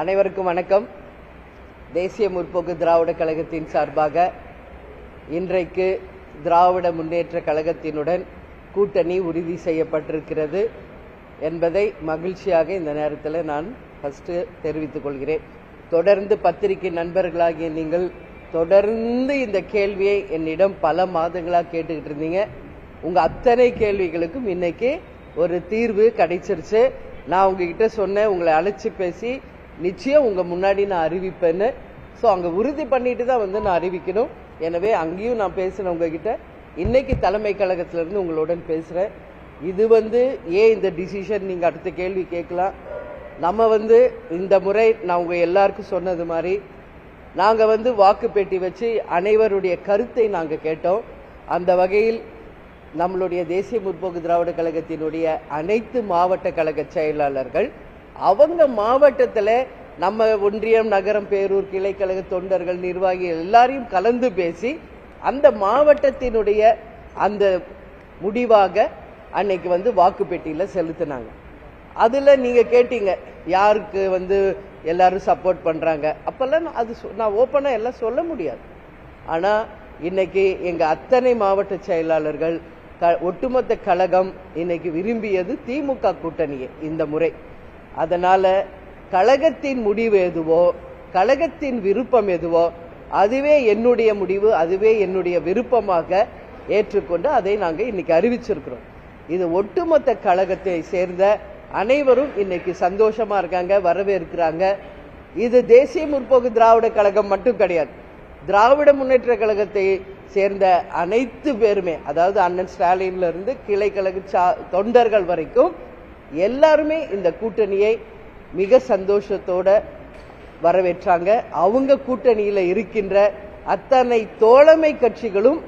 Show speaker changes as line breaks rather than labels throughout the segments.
அனைவருக்கும் வணக்கம். தேசிய முற்போக்கு திராவிட கழகத்தின் சார்பாக இன்றைக்கு திராவிட முன்னேற்ற கழகத்தினுடன் கூட்டணி உறுதி செய்யப்பட்டிருக்கிறது என்பதை மகிழ்ச்சியாக இந்த நேரத்தில் நான் ஃபஸ்ட்டு தெரிவித்துக் கொள்கிறேன். தொடர்ந்து பத்திரிகை நண்பர்களாகிய நீங்கள் தொடர்ந்து இந்த கேள்வியை என்னிடம் பல மாதங்களாக கேட்டுக்கிட்டு இருந்தீங்க. உங்க அத்தனை கேள்விகளுக்கும் இன்னைக்கு ஒரு தீர்வு கிடைச்சிருச்சு. நான் உங்ககிட்ட சொன்னேன் உங்களை அழைச்சி பேசி நிச்சயம் உங்க முன்னாடி நான் அறிவிப்பேன்னு. ஸோ அங்கே உறுதி பண்ணிட்டு தான் வந்து நான் அறிவிக்கணும். எனவே அங்கேயும் நான் பேசினேன் உங்ககிட்ட இன்னைக்கு தலைமை கழகத்திலேருந்து உங்களுடன் பேசுகிறேன் இது வந்து ஏன் இந்த டிசிஷன் நீங்கள் அடுத்த கேள்வி கேட்கலாம். நம்ம வந்து இந்த முறை நான் உங்கள் எல்லாருக்கும் சொன்னது மாதிரி நாங்கள் வந்து வாக்கு பெட்டி வச்சு அனைவருடைய கருத்தை நாங்கள் கேட்டோம். அந்த வகையில் நம்மளுடைய தேசிய முற்போக்கு திராவிட கழகத்தினுடைய அனைத்து மாவட்ட கழக செயலாளர்கள் அவங்க மாவட்டத்தில் நம்ம ஒன்றியம் நகரம் பேரூர் கிளைக்கழக தொண்டர்கள் நிர்வாகிகள் எல்லாரையும் கலந்து பேசி அந்த மாவட்டத்தினுடைய அந்த முடிவாக அன்னைக்கு வந்து வாக்கு பெட்டியில் செலுத்தினாங்க. அதில் நீங்கள் கேட்டீங்க யாருக்கு வந்து எல்லாரும் சப்போர்ட் பண்ணுறாங்க அப்போல்லாம் நான் அது சொ- நான் ஓப்பனாக எல்லாம் சொல்ல முடியாது. ஆனால் இன்னைக்கு எங்கள் அத்தனை மாவட்ட செயலாளர்கள் க- ஒட்டுமொத்த கழகம் இன்னைக்கு விரும்பியது திமுக கூட்டணியே இந்த முறை. அதனால கழகத்தின் முடிவு எதுவோ கழகத்தின் விருப்பம் எதுவோ அதுவே என்னுடைய முடிவு அதுவே என்னுடைய விருப்பமாக ஏற்றுக்கொண்டு அதை நாங்கள் இன்னைக்கு அறிவிச்சிருக்கிறோம். இது ஒட்டுமொத்த கழகத்தை சேர்ந்த அனைவரும் இன்னைக்கு சந்தோஷமா இருக்காங்க வரவேற்கிறாங்க. இது தேசிய முற்போக்கு திராவிட கழகம் மட்டும் கிடையாது. திராவிட முன்னேற்ற கழகத்தை சேர்ந்த அனைத்து பேருமே அதாவது அண்ணன் ஸ்டாலின்ல இருந்து கிளைக்கழக சா- தொண்டர்கள் வரைக்கும் எல்லாருமே இந்த கூட்டணியை மிக சந்தோஷத்தோட வரவேற்றாங்க. அவங்க கூட்டணியில் இருக்கின்ற அத்தனை தோழமை கட்சிகளும்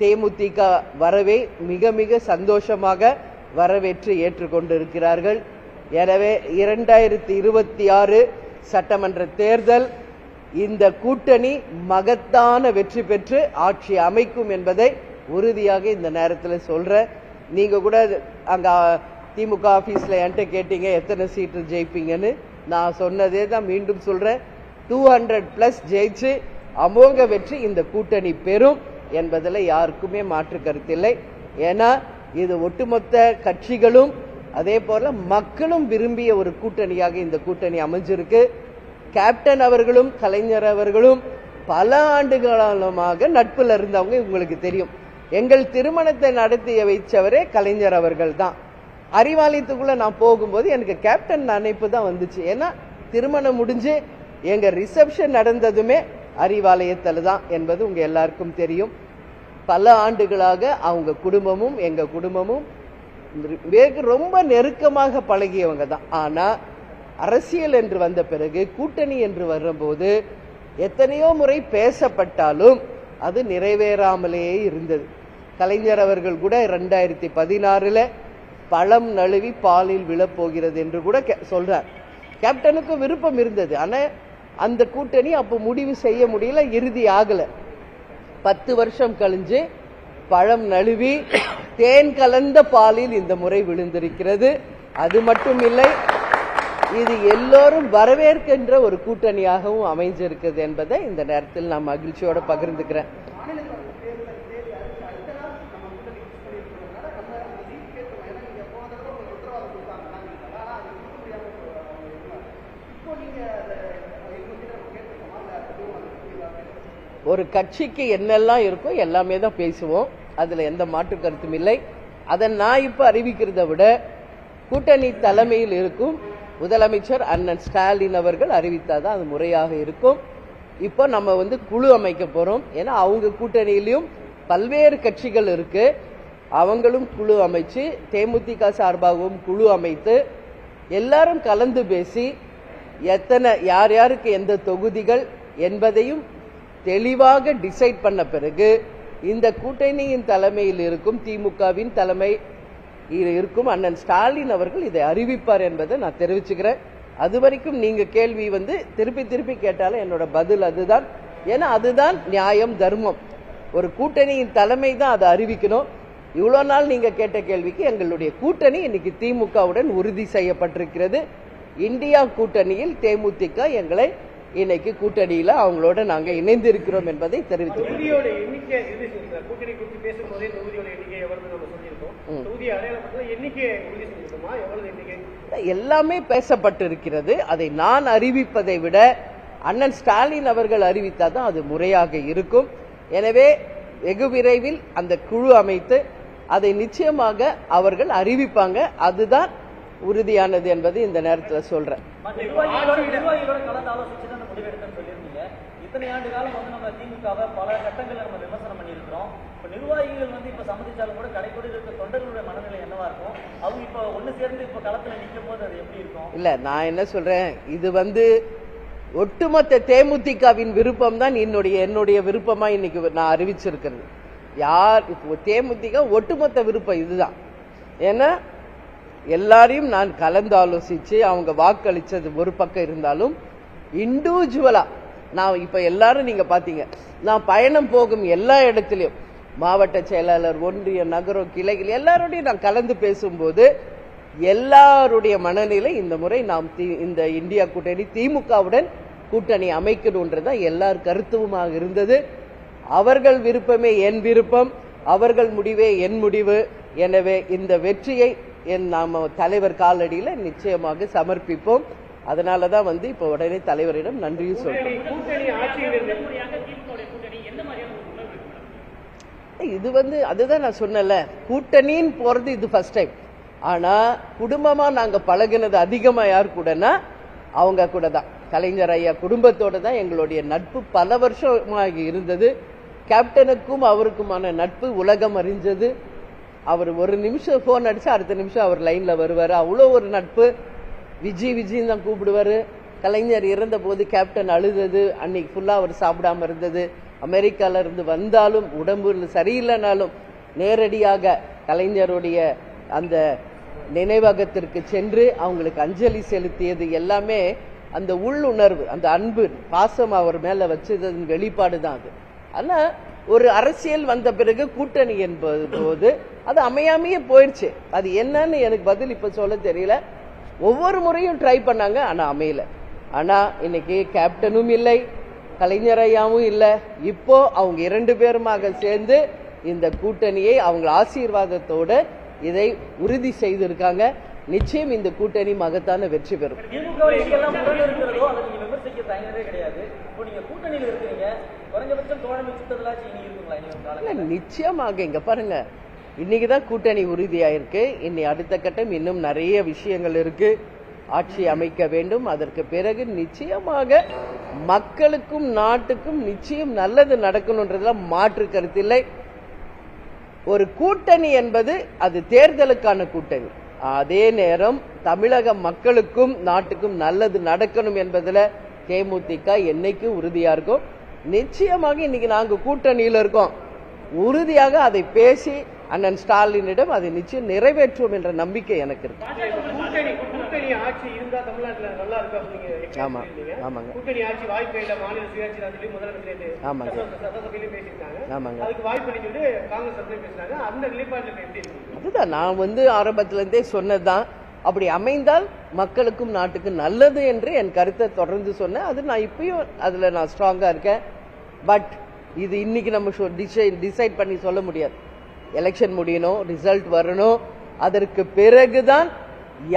தேமுதிக வரவே மிக மிக சந்தோஷமாக வரவேற்று ஏற்றுக்கொண்டிருக்கிறார்கள். எனவே இரண்டாயிரத்தி இருபத்தி ஆறு சட்டமன்ற தேர்தல் இந்த கூட்டணி மகத்தான வெற்றி பெற்று ஆட்சி அமைக்கும் என்பதை உறுதியாக இந்த நேரத்தில் சொல்கிறேன் நீங்க கூட அங்க திமுக ஆபீஸ்ல என்கிட்ட கேட்டீங்க எத்தனை சீட்டு ஜெயிப்பீங்கன்னு. நான் சொன்னதே தான் மீண்டும் சொல்றேன். டூ ஹண்ட்ரட் பிளஸ் ஜெயிச்சு அமோக வெற்றி இந்த கூட்டணி பெறும் என்பதில் யாருக்குமே மாற்று கருத்தில்லை ஏன்னா இது ஒட்டுமொத்த கட்சிகளும் அதே போல மக்களும் விரும்பிய ஒரு கூட்டணியாக இந்த கூட்டணி அமைஞ்சிருக்கு. கேப்டன் அவர்களும் கலைஞர் அவர்களும் பல ஆண்டுகாலமாக நட்புல இருந்தவங்க உங்களுக்கு தெரியும். எங்கள் திருமணத்தை நடத்தி வைச்சவரே கலைஞர் அவர்கள் தான். அறிவாலயத்துக்குள்ள நான் போகும்போது எனக்கு கேப்டன் நினைப்பு தான் வந்துச்சு. ஏன்னா திருமணம் முடிஞ்சு எங்க ரிசப்ஷன் நடந்ததுமே அறிவாலயத்தில் தான் என்பது உங்க எல்லாருக்கும் தெரியும். பல ஆண்டுகளாக அவங்க குடும்பமும் எங்க குடும்பமும் வெகு ரொம்ப நெருக்கமாக பழகியவங்க தான். ஆனா அரசியல் என்று வந்த பிறகு கூட்டணி என்று வரும்போது எத்தனையோ முறை பேசப்பட்டாலும் அது நிறைவேறாமலேயே இருந்தது. கலைஞர் அவர்கள் கூட ரெண்டாயிரத்தி பதினாறில் பழம் நழுவி பாலில் விழப்போகிறது என்று கூட கே- சொல்கிறார் கேப்டனுக்கும் விருப்பம் இருந்தது. ஆனால் அந்த கூட்டணி அப்போ முடிவு செய்ய முடியல இறுதி ஆகலை. பத்து வருஷம் கழிஞ்சு பழம் நழுவி தேன் கலந்த பாலில் இந்த முறை விழுந்திருக்கிறது. அது மட்டும் இல்லை இது எல்லோரும் வரவேற்கின்ற ஒரு கூட்டணியாகவும் அமைஞ்சிருக்கிறது என்பதை இந்த நேரத்தில் நான் மகிழ்ச்சியோட பகிர்ந்துக்கிறேன். ஒரு கட்சிக்கு என்னெல்லாம் இருக்கோ எல்லாமே தான் பேசுவோம். அதுல எந்த மாற்று கருத்தும் இல்லை. அதை நான் இப்ப அறிவிக்கிறதை விட கூட்டணி தலைமையில் இருக்கும் முதலமைச்சர் அண்ணன் ஸ்டாலின் அவர்கள் அறிவித்தால் தான் அது முறையாக இருக்கும். இப்போ நம்ம வந்து குழு அமைக்க போகிறோம் ஏன்னா அவங்க கூட்டணியிலையும் பல்வேறு கட்சிகள் இருக்கு. அவங்களும் குழு அமைச்சு தேமுதிக சார்பாகவும் குழு அமைத்து எல்லாரும் கலந்து பேசி எத்தனை யார் யாருக்கு எந்த தொகுதிகள் என்பதையும் தெளிவாக டிசைட் பண்ண பிறகு இந்த கூட்டணியின் தலைமையில் இருக்கும் திமுகவின் தலைமை இது இருக்கும் அண்ணன் ஸ்டாலின் அவர்கள் இதை அறிவிப்பார் என்பதை நான் தெரிவிச்சுக்கிறேன். அது வரைக்கும் நீங்க கேள்வி வந்து திருப்பி திருப்பி கேட்டாலும் என்னோட பதில் அதுதான். ஏன்னா அதுதான் நியாயம் தர்மம். ஒரு கூட்டணியின் தலைமை தான் அதை அறிவிக்கணும். இவ்வளோ நாள் நீங்கள் கேட்ட கேள்விக்கு எங்களுடைய கூட்டணி இன்னைக்கு திமுகவுடன் உறுதி செய்யப்பட்டிருக்கிறது. இந்தியா கூட்டணியில் தேமுதிக எங்களை இன்னைக்கு கூட்டணியில அவங்களோட நாங்க இணைந்திருக்கிறோம் என்பதை தெரிவித்துள்ளோம்
தொகுதியோட எண்ணிக்கை இது சொல்றேன். கூட்டணி குறித்து பேசும்போதே தொகுதியோட எண்ணிக்கை எவ்வளவு நம்ம சொல்லியிருக்கோம். தொகுதி அடையாளப்படுத்த எண்ணிக்கை உறுதி செஞ்சிருக்கோமா? எவ்வளவு எண்ணிக்கை?
எல்லாமே பேசப்பட்டிருக்கிறது. அதை நான் அறிவிப்பதை விட அண்ணன் ஸ்டாலின் அவர்கள் அறிவித்தாதான் அது முறையாக இருக்கும். எனவே வெகு விரைவில் அந்த குழு அமைத்து அதை நிச்சயமாக அவர்கள் அறிவிப்பாங்க. அதுதான் உறுதியானது என்பது இந்த நேரத்தில் சொல்றேன்.
நிர்வாகிகளோட நிர்வாகிகளோட கலந்து ஆலோசிச்சு தான் அந்த முடிவு எடுத்தேன்னு சொல்லியிருந்தீங்க. இத்தனை ஆண்டு காலம் வந்து நம்ம திமுகவை பல கட்டங்களில் நம்ம விமர்சனம் பண்ணியிருக்கிறோம். இப்போ நிர்வாகிகள் வந்து இப்போ சம்மதிச்சாலும் கூட கடைக்கோடியில் இருக்க தொண்டர்களுடைய மனநிலை என்னவா இருக்கும்? அவங்க இப்போ ஒன்று சேர்ந்து இப்போ களத்தில் நிற்கும் போது அது எப்படி இருக்கும்?
இல்ல நான் என்ன சொல்றேன்? இது வந்து ஒட்டுமொத்த தேமுதிகவின் விருப்பம் தான் என்னுடைய என்னுடைய விருப்பமா இன்னைக்கு நான் அறிவிச்சிருக்கிறது. யார் இப்போ தேமுதிக ஒட்டுமொத்த விருப்பம் இதுதான். ஏன்னா எல்லாரையும் நான் கலந்து ஆலோசித்து அவங்க வாக்களித்தது ஒரு பக்கம் இருந்தாலும் இண்டிவிஜுவலாக நான் இப்போ எல்லாரும் நீங்கள் பார்த்தீங்க நான் பயணம் போகும் எல்லா இடத்துலையும் மாவட்ட செயலாளர் ஒன்றிய நகரம் கிளைகள் எல்லாரோடையும் நான் கலந்து பேசும்போது எல்லாருடைய மனநிலை இந்த முறை நாம் தி- இந்த இந்தியா கூட்டணி திமுகவுடன் கூட்டணி அமைக்கணும்ன்றதான் எல்லார் கருத்துவமாக இருந்தது. அவர்கள் விருப்பமே என் விருப்பம் அவர்கள் முடிவே என் முடிவு. எனவே இந்த வெற்றியை என் நாம தலைவர் காலடியில நிச்சயமாக சமர்ப்பிப்போம். அதனால தான் வந்து இப்போ உடனே தலைவரிடம் நன்றியும் சொல்றேன் இது வந்து அதுதான் நான் சொன்னல கூட்டணின்னு போறது இது ஃபர்ஸ்ட் டைம் ஆனா குடும்பமா நாங்க பழகினது அதிகமா யார் கூடனா அவங்க கூட தான். கலைஞர் ஐயா குடும்பத்தோட தான் எங்களுடைய நட்பு பல வருஷமாக இருந்தது. கேப்டனுக்கும் அவருக்குமான நட்பு உலகம் அறிஞ்சது. அவர் ஒரு நிமிஷம் ஃபோன் அடிச்சா அடுத்த நிமிஷம் அவர் லைன்ல வருவார். அவ்வளோ ஒரு நட்பு. விஜய் விஜின்னு தான் கூப்பிடுவாரு. கலைஞர் இறந்த போது கேப்டன் அழுதது. அன்னைக்கு ஃபுல்லாக அவர் சாப்பிடாம இருந்தது. அமெரிக்கால இருந்து வந்தாலும் உடம்பு சரியில்லைனாலும் நேரடியாக கலைஞருடைய அந்த நினைவகத்திற்கு சென்று அவங்களுக்கு அஞ்சலி செலுத்தியது எல்லாமே அந்த உள்ளுணர்வு அந்த அன்பு பாசம் அவர் மேல வச்சதன் வெளிப்பாடு தான் அது. ஆனால் ஒரு அரசியல் வந்த பிறகு கூட்டணி என்பது போது அது அமையாமையே போயிடுச்சு. அது என்னன்னு எனக்கு பதில் இப்ப சொல்ல தெரியல. ஒவ்வொரு முறையும் ட்ரை பண்ணாங்க ஆனா அமையல. ஆனா இன்னைக்கு கேப்டனும் இல்லை கலைஞர் ஐயாவும் இல்ல. இப்போ அவங்க இரண்டு பேருமாக சேர்ந்து இந்த கூட்டணியை அவங்க ஆசீர்வாதத்தோடு இதை உறுதி செய்திருக்காங்க. நிச்சயம் இந்த கூட்டணி மகத்தான வெற்றி பெறும். நிச்சயமாக இங்க பாருங்க. இன்னைக்கு தான் கூட்டணி உறுதியாயிருக்கு. இனி அடுத்த கட்டம் இன்னும் நிறைய விஷயங்கள் இருக்கு. ஆட்சி அமைக்க வேண்டும். அதற்கு பிறகு நிச்சயமாக மக்களுக்கும் நாட்டுக்கும் நிச்சயம் நல்லது நடக்கணுன்றதுல மாற்று கருத்தில்லை ஒரு கூட்டணி என்பது அது தேர்தலுக்கான கூட்டணி. அதே நேரம் தமிழக மக்களுக்கும் நாட்டுக்கும் நல்லது நடக்கணும் என்பதுல தேமுதிக என்னைக்கும் உறுதியா இருக்கும் நிச்சயமாக இன்னைக்கு நாங்க கூட்டணியில இருக்கோம் உறுதியாக அதை பேசி அண்ணன் ஸ்டாலினிடம் அதை நிச்சயம் நிறைவேற்றுவோம் என்ற நம்பிக்கை எனக்கு இருக்கு ஆமா. ஆமாங்க. ஆமாங்க. ஆமாங்க. அதுதான் நான் வந்து ஆரம்பத்துல இருந்தே சொன்னதுதான் அப்படி அமைந்தால் மக்களுக்கும் நாட்டுக்கும் நல்லது என்று என் கருத்தை தொடர்ந்து சொன்னேன். அது நான் இப்பயும் அதுல நான் ஸ்ட்ராங்கா இருக்கேன். பட் இது இன்னைக்கு நம்ம டிசைட் பண்ணி சொல்ல முடியாது. எலெக்ஷன் முடியணும் ரிசல்ட் வரணும். அதற்கு பிறகுதான்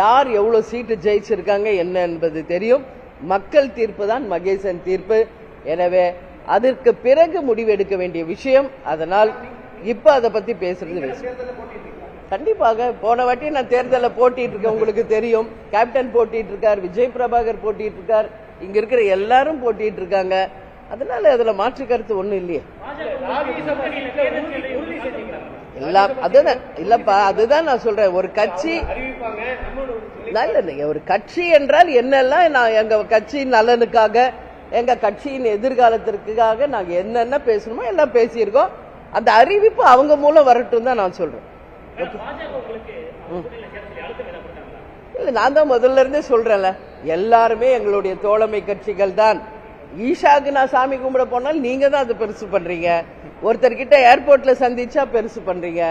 யார் எவ்வளவு சீட்டு ஜெயிச்சிருக்காங்க என்ன என்பது தெரியும். மக்கள் தீர்ப்பு தான் மகேசன் தீர்ப்பு. எனவே அதற்கு பிறகு முடிவெடுக்க வேண்டிய விஷயம். அதனால் இப்ப அதை பத்தி பேசுறது. கண்டிப்பாக போன வாட்டி நான் தேர்தலில் போட்டிட்டு இருக்கேன் உங்களுக்கு தெரியும். கேப்டன் போட்டிட்டு இருக்கார் விஜய் பிரபாகர் போட்டிட்டு இருக்கார். இங்க இருக்கிற எல்லாரும் போட்டிட்டு இருக்காங்க. அதனால அதுல மாற்று கருத்து ஒண்ணும் இல்லையே. எல்லாம் அதுதான் இல்லப்பா அதுதான் நான் சொல்றேன். ஒரு கட்சி
அறிவிப்பாங்க நம்மளோட
நல்ல இல்லைங்க ஒரு கட்சி என்றால் என்னெல்லாம் நான் எங்க கட்சியின் நலனுக்காக எங்க கட்சியின் எதிர்காலத்திற்காக நாங்க என்னென்ன பேசணுமோ எல்லாம் பேசியிருக்கோம். அந்த அறிவிப்பு அவங்க மூலம் வரட்டும் தான் நான் சொல்றேன். இல்ல நான் தான் முதல்ல இருந்தே சொல்றேன்ல. எல்லாருமே எங்களுடைய தோழமை கட்சிகள் தான். ஈஷாக்கு நான் சாமி கும்பிட போனாலும் நீங்க தான் அதை பெருசு பண்றீங்க. ஒருத்தர்கிட்ட ஏர்போர்ட்ல சந்திச்சா பெருசு பண்றீங்க.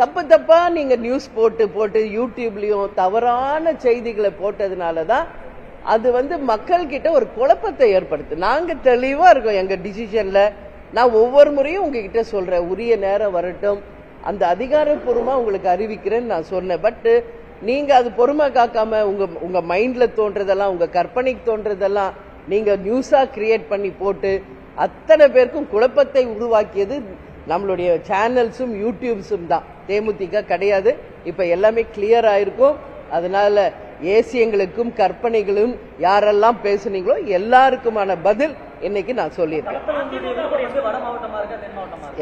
தப்பு தப்பா நீங்க நியூஸ் போட்டு போட்டு யூடியூப்லயும் தவறான செய்திகளை போட்டதுனால தான் அது வந்து மக்கள் கிட்ட ஒரு குழப்பத்தை ஏற்படுத்து. நாங்க தெளிவா இருக்கோம். எங்க டிசிஷன்ல நான் ஒவ்வொரு முறையும் உங்ககிட்ட சொல்றேன். உரிய நேரம் வரட்டும். அந்த அதிகாரப்பூர்வமா உங்களுக்கு அறிவிக்கிறேன்னு நான் சொன்னேன். பட் நீங்க அது பொறுமை காக்காம உங்க உங்க மைண்ட்ல தோன்றதெல்லாம் உங்க கற்பனைக்கு தோன்றதெல்லாம் நீங்க நியூஸா கிரியேட் பண்ணி போட்டு அத்தனை பேருக்கும் குழப்பத்தை உருவாக்கியது நம்மளுடைய சேனல்ஸும் யூடியூப்ஸும் தான். தேமுதிக கிடையாது. இப்ப எல்லாமே கிளியர் ஆயிருக்கும். அதனால ஏசியங்களுக்கும் கற்பனைகளும் யாரெல்லாம் பேசுனீங்களோ எல்லாருக்குமான பதில் இன்னைக்கு நான் சொல்லியிருக்கேன்.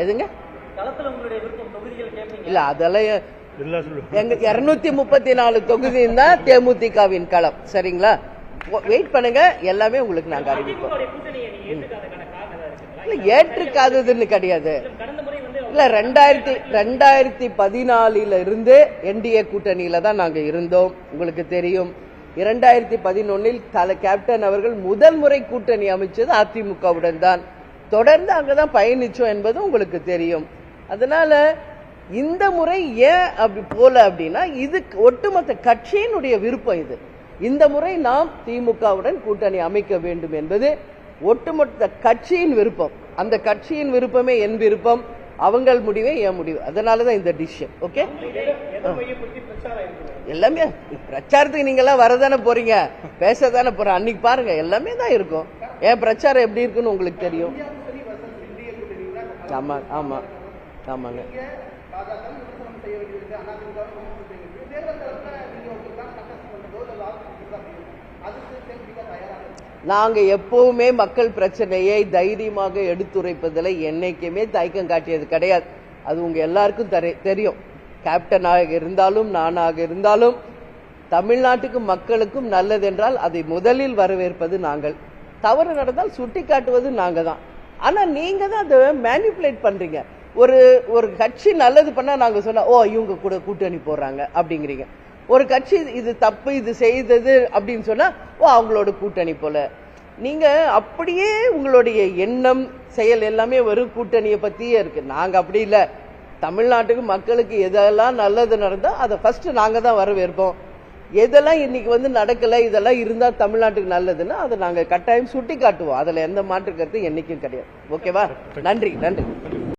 எதுங்க? இல்ல அதெல்லாம் எங்க இருநூத்தி முப்பத்தி நாலு தொகுதியும் தான் தேமுதிகவின் களம் சரிங்களா? வெயிட் பண்ணுங்க எல்லாமே உங்களுக்கு நாங்க அறிவிப்போம். இல்ல ஏற்றுக்காததுன்னு கிடையாது.
கடந்த முறை வந்து
இல்ல ரெண்டாயிரத்தி ரெண்டாயிரத்தி பதினாலில இருந்து என்டிஏ கூட்டணியில தான் நாங்க இருந்தோம் உங்களுக்கு தெரியும். இரண்டாயிரத்தி பதினொன்னில் தல கேப்டன் அவர்கள் முதல் முறை கூட்டணி அமைச்சது அதிமுகவுடன் தான். தொடர்ந்து அங்கதான் பயணிச்சோம் என்பது உங்களுக்கு தெரியும். அதனால இந்த முறை ஏன் அப்படி போல அப்படின்னா இது ஒட்டுமொத்த கட்சியினுடைய விருப்பம் இது. இந்த முறை நாம் திமுகவுடன் கூட்டணி அமைக்க வேண்டும் என்பது ஒட்டுமொத்த கட்சியின் விருப்பம். அந்த கட்சியின் விருப்பமே என் விருப்பம் அவங்கள் முடிவே என் முடிவு. அதனாலதான் இந்த டிசிஷன் ஓகே எல்லாமே பிரச்சாரத்துக்கு நீங்க எல்லாம் வரதானே போறீங்க. பேசதானே போற அன்னைக்கு பாருங்க எல்லாமே தான் இருக்கும். ஏன் பிரச்சாரம் எப்படி இருக்குன்னு உங்களுக்கு தெரியும்? ஆமா ஆமா. ஆமாங்க. நாங்கள் எப்பவுமே மக்கள் பிரச்சனையை தைரியமாக எடுத்துரைப்பதில் என்னைக்குமே தயக்கம் காட்டியது கிடையாது. அது உங்கள் எல்லாருக்கும் தெரியும். கேப்டனாக இருந்தாலும் நானாக இருந்தாலும் தமிழ்நாட்டுக்கு மக்களுக்கும் நல்லதென்றால் அதை முதலில் வரவேற்பது நாங்கள். தவறு நடந்தால் சுட்டி காட்டுவது நாங்கள் தான் ஆனால் நீங்கள் தான் அதை மேனிப்புலேட் பண்ணுறீங்க ஒரு ஒரு கட்சி நல்லது பண்ணா நாங்க சொன்னால் ஓ இவங்க கூட கூட்டணி போடுறாங்க அப்படிங்கிறீங்க. ஒரு கட்சி இது தப்பு இது செய்தது அப்படின்னு சொன்னா ஓ அவங்களோட கூட்டணி போல. நீங்க அப்படியே உங்களுடைய எண்ணம் செயல் எல்லாமே வெறும் கூட்டணியை பத்தியே இருக்கு. நாங்க அப்படி இல்ல. தமிழ்நாட்டுக்கு மக்களுக்கு எதெல்லாம் நல்லது நடந்தோ அதை ஃபர்ஸ்ட் நாங்க தான் வரவேற்போம். எதெல்லாம் இன்னைக்கு வந்து நடக்கல இதெல்லாம் இருந்தா தமிழ்நாட்டுக்கு நல்லதுன்னா அதை நாங்க கட்டாயம் சுட்டி காட்டுவோம் அதுல எந்த மாற்று கருத்து என்னைக்கும் கிடையாது. ஓகேவா? நன்றி நன்றி.